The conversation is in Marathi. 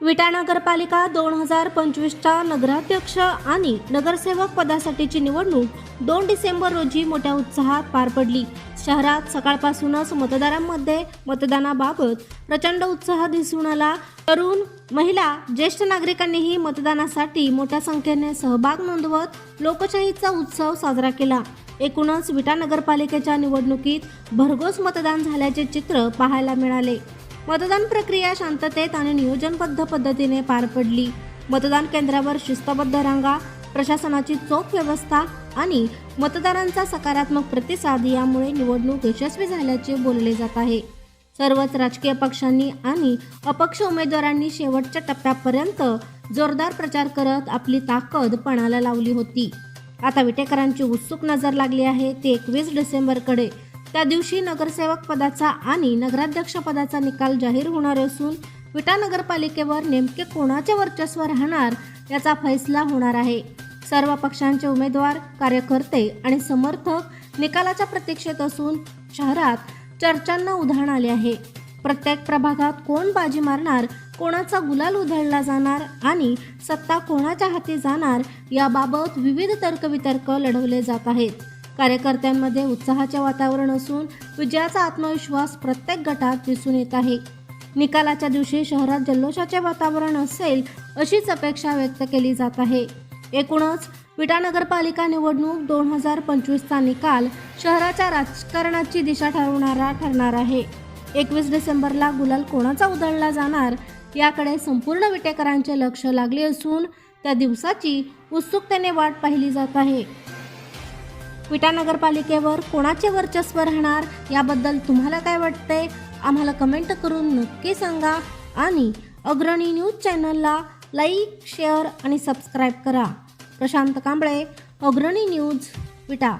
विटा नगरपालिका दोन हजार पंचवीसच्या नगराध्यक्ष आणि नगरसेवक पदासाठीची निवडणूक दोन डिसेंबर रोजी मोठ्या उत्साहात पार पडली. शहरात सकाळपासूनच मतदारांमध्ये मतदानाबाबत प्रचंड उत्साह दिसून आला. तरुण महिला ज्येष्ठ नागरिकांनीही मतदानासाठी मोठ्या संख्येने सहभाग नोंदवत लोकशाहीचा उत्सव साजरा केला. एकूणच विटा नगरपालिकेच्या निवडणुकीत भरघोस मतदान झाल्याचे चित्र पाहायला मिळाले. मतदान प्रक्रिया शांततेत आणि नियोजनबद्ध पद्धतीने पार पडली. मतदान केंद्रावर शिस्तबद्ध रांगा प्रशासनाची चोख व्यवस्था आणि मतदारांचा सकारात्मक प्रतिसाद यामुळे निवडणूक यशस्वी झाल्याचे बोलले जात आहे. सर्वच राजकीय पक्षांनी आणि अपक्ष उमेदवारांनी शेवटच्या टप्प्यापर्यंत जोरदार प्रचार करत आपली ताकद पणाला लावली होती. आता विटेकरांची उत्सुक नजर लागली आहे ते एकवीस डिसेंबरकडे. त्या दिवशी नगरसेवक पदाचा आणि नगराध्यक्ष पदाचा निकाल जाहीर होणार असून विटा नगरपालिकेवर नेमके कोणाचे वर्चस्व राहणार याचा फैसला होणार आहे. सर्व पक्षांचे उमेदवार कार्यकर्ते आणि समर्थक निकालाच्या प्रतीक्षेत असून शहरात चर्चांना उधाण आले आहे. प्रत्येक प्रभागात कोण बाजी मारणार कोणाचा गुलाल उधळला जाणार आणि सत्ता कोणाच्या हाती जाणार याबाबत विविध तर्कवितर्क लढवले जात आहेत. कार्यकर्त्यांमध्ये उत्साहाचे वातावरण असून विजयाचा आत्मविश्वास प्रत्येक गटात दिसून येत आहे. निकालाच्या दिवशी शहरात जल्लोषाचे वातावरण असेल अशीच अपेक्षा व्यक्त केली जात आहे. एकूणच विटा नगरपालिका निवडणूक दोन हजार पंचवीसचा निकाल शहराच्या राजकारणाची दिशा ठरवणारा ठरणार आहे. एकवीस डिसेंबरला गुलाल कोणाचा उधळला जाणार याकडे संपूर्ण विटेकरांचे लक्ष लागले असून त्या दिवसाची उत्सुकतेने वाट पाहिली जात आहे. विटा नगरपालिकेवर कोणाचे वर्चस्व राहणार याबद्दल तुम्हाला काय वाटतंय? आम्हाला कमेंट करून नक्की सांगा आणि अग्रणी न्यूज चॅनलला लाईक शेअर आणि सबस्क्राईब करा. प्रशांत कांबळे अग्रणी न्यूज विटा.